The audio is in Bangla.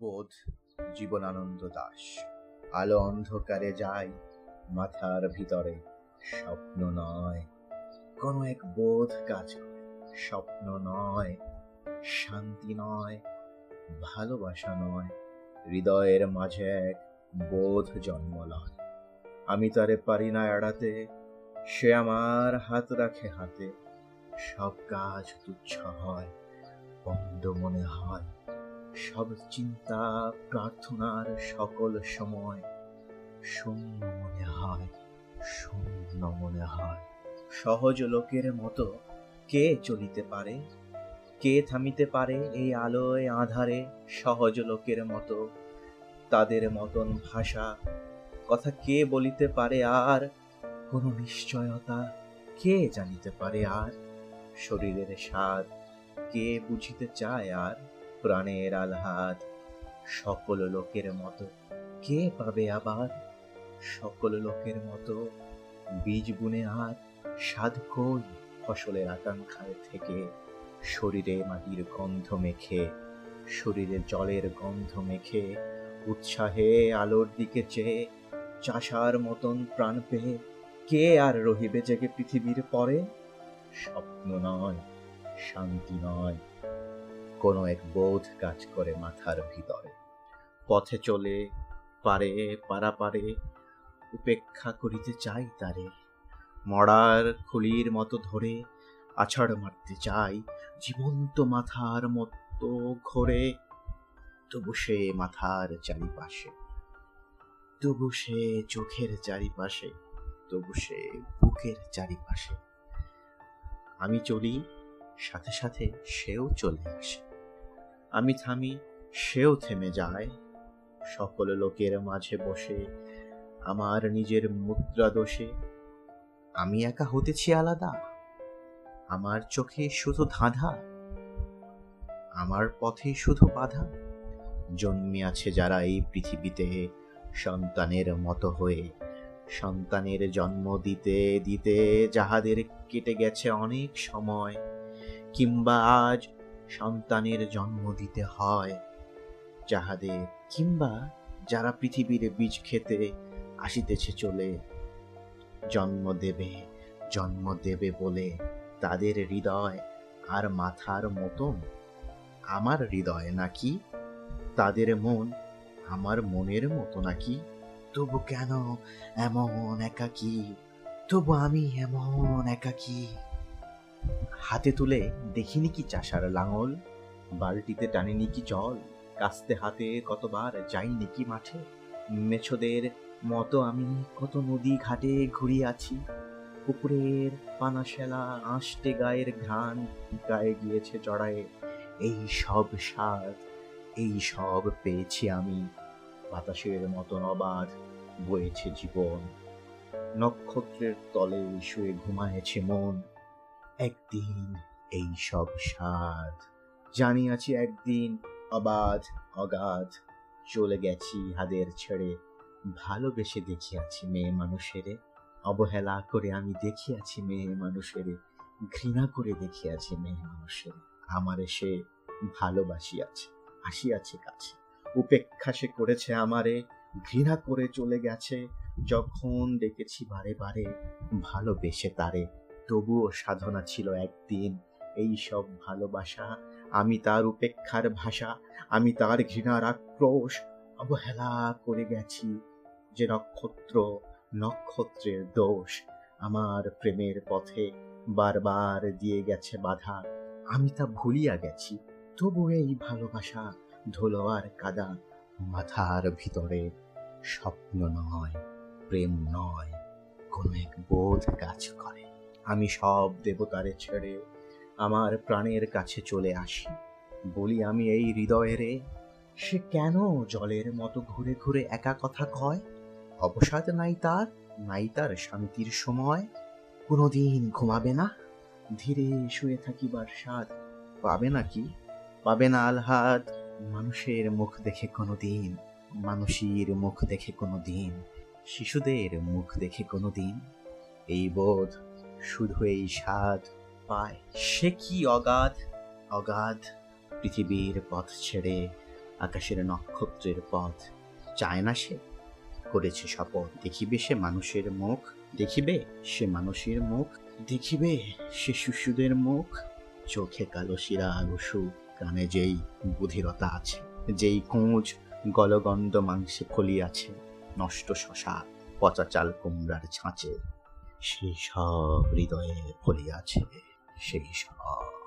বোধ জীবনানন্দ দাস। আলো অন্ধকারে যায়, মাথার ভিতরে স্বপ্ন নয়। কোনো এক বোধ কাজ করে, স্বপ্ন নয়, শান্তি নয়, ভালোবাসা নয়, হৃদয়ের মাঝে এক বোধ জন্ম লয়। আমি তারে পারি না এড়াতে, সে আমার হাত রাখে হাতে, সব কাজ তুচ্ছ হয়, বন্ধ মনে হয়। সব চিন্তা প্রার্থনার সকল সময়। শূন্য মনে হয়, শূন্য মনে হয়। সহজ লোকের মতো কে চলিতে পারে? কে থামিতে পারে এই আলোয় আধারে? সহজ লোকের মতো তাদের মতন ভাষা। কথা কে বলিতে পারে আর? কোনো নিশ্চয়তা কে জানিতে পারে আর? শরীরের স্বাদ কে বুঝিতে চায় আর? প্রাণের আহ্লাদ। সকল লোকের মতো কে পাবে আবার? সকল লোকের মতো বীজ বুনে আর কই ফসলের আকাঙ্ক্ষায় থেকে? শরীরে মাটির গন্ধ মেখে, শরীরে জলের গন্ধ মেখে, উৎসাহে আলোর দিকে চেয়ে, চাষার মতন প্রাণ পেয়ে কে আর রহিবে জেগে পৃথিবীর পরে? স্বপ্ন নয়, শান্তি নয়। কোনো এক বোধ কাজ করে মাথার ভিতরে। পথে চলে, পারে, পারাপারে, উপেক্ষা করিতে চাই তারে। মরার খুলির মতো ধরে আছাড় মারতে চাই। জীবন্ত মাথার মতো ঘোরে, তবু সে মাথার চারিপাশে। তবু সে চোখের চারিপাশে, তবু সে বুকের চারিপাশে। আমি চলি, সাথে সাথে সেও চলে আসে। আমি থামি, সেও থেমে যায়। সকল লোকের মাঝে বসে, আমার নিজের মুদ্রা দোষে। আমি একা হতেছি আলাদা। আমার চোখে শুধু ধাঁধা। আমার পথে শুধু বাধা। জন্মে আছে যারা এই পৃথিবীতে সন্তানের মতো হয়ে। সন্তানের জন্ম দিতে দিতে যাহাদের কেটে গেছে অনেক সময়, কিংবা আজ সন্তানের জন্ম দিতে হয়। যাহাদের কিংবা যারা পৃথিবীর বীজ খেতে আসিতেছে চলে, জন্ম দেবে জন্ম দেবে বলে তাদের হৃদয় আর মাথার মতন। আমার হৃদয় নাকি? তাদের মন আমার মনের মতো নাকি? তবু কেন এমন একাকি? তবু আমি এমন একাকি? হাতে তুলে দেখিনি কি চাষার লাঙল? বালতিতে টানিনি কি জল? কাস্তে হাতে কতবার যাইনি কি মাঠে? মেছোদের মতো আমি কত নদী ঘাটে ঘুরিয়াছি পুকুরের পানাশেলা আষ্টে গায়ের ঘ্রাণ গায়ে গিয়েছে জড়ায়ে। এই সব স্বাদ, এই সব পেয়েছি আমি। বাতাসের মতন অবাধ বয়েছে জীবন। নক্ষত্রের তলে শুয়ে ঘুমায়েছে মন। একদিন এই সব স্বাদ। জানিয়াছি একদিন অবাধ অগাধ চলে গেছি হাদের ছেড়ে। ভালোবেসে দেখিয়াছি মেয়ে মানুষেরে। অবহেলা করে আমি দেখিয়াছি মেয়ে মানুষেরে। ঘৃণা করে দেখিয়াছি মেয়ে মানুষের। আমারে সে ভালোবাসিয়াছে, আসিয়াছে কাছে। উপেক্ষা সে করেছে আমারে। ঘৃণা করে চলে গেছে। যখন ডেকেছি বারে বারে ভালোবেসে তারে তবুও সাধনা ছিল একদিন। এই সব ভালোবাসা, আমি তার উপেক্ষার ভাষা, আমি তার ঘৃণার আক্রোশ, অবহেলা করে গেছি যে নক্ষত্র নক্ষত্রের দোষ। আমার প্রেমের পথে বারবার দিয়ে গেছে বাধা। আমি তা ভুলিয়া গেছি। তবু এই ভালোবাসা ধুলো আর কাদা মাথার ভিতরে স্বপ্ন নয়, প্রেম নয়, কোনো এক বোধ কাজ করে। আমি সব দেবতারে ছেড়ে আমার প্রাণের কাছে চলে আসি। বলি, আমি এই হৃদয়েরে সে কেন জলের মতো ঘুরে ঘুরে একা কথা কয়? অবসাদ নাই তার নাই তার শান্তির সময়। কোনোদিন ঘুমাবে না, ধীরে শুয়ে থাকিবার স্বাদ পাবে নাকি পাবে না আলহাদ মানুষের মুখ দেখে কোনোদিন, মানুষের মুখ দেখে কোনোদিন, শিশুদের মুখ দেখে কোনোদিন। এই বোধ শুধু এই স্বাদ পায়। সে কি অগাধ? অগাধ পৃথিবীর পথ ছেড়ে আকাশের নক্ষত্রের পথ। চায় না সে? করেছে শপথ। দেখিবে সে মানুষের মুখ? দেখিবে সে মানুষের মুখ? দেখিবে সে শিশুদের মুখ? চোখে কালো শিরা রসু কানে যেই বুধিরতা আছে, যেই কোঁচ গলগণ্ড মাংসে ফলিয়াছে নষ্ট শশা, পচা চাল কুমড়ার ছাঁচে। সেই সব হৃদয়ে ফলিয়াছে সেই সব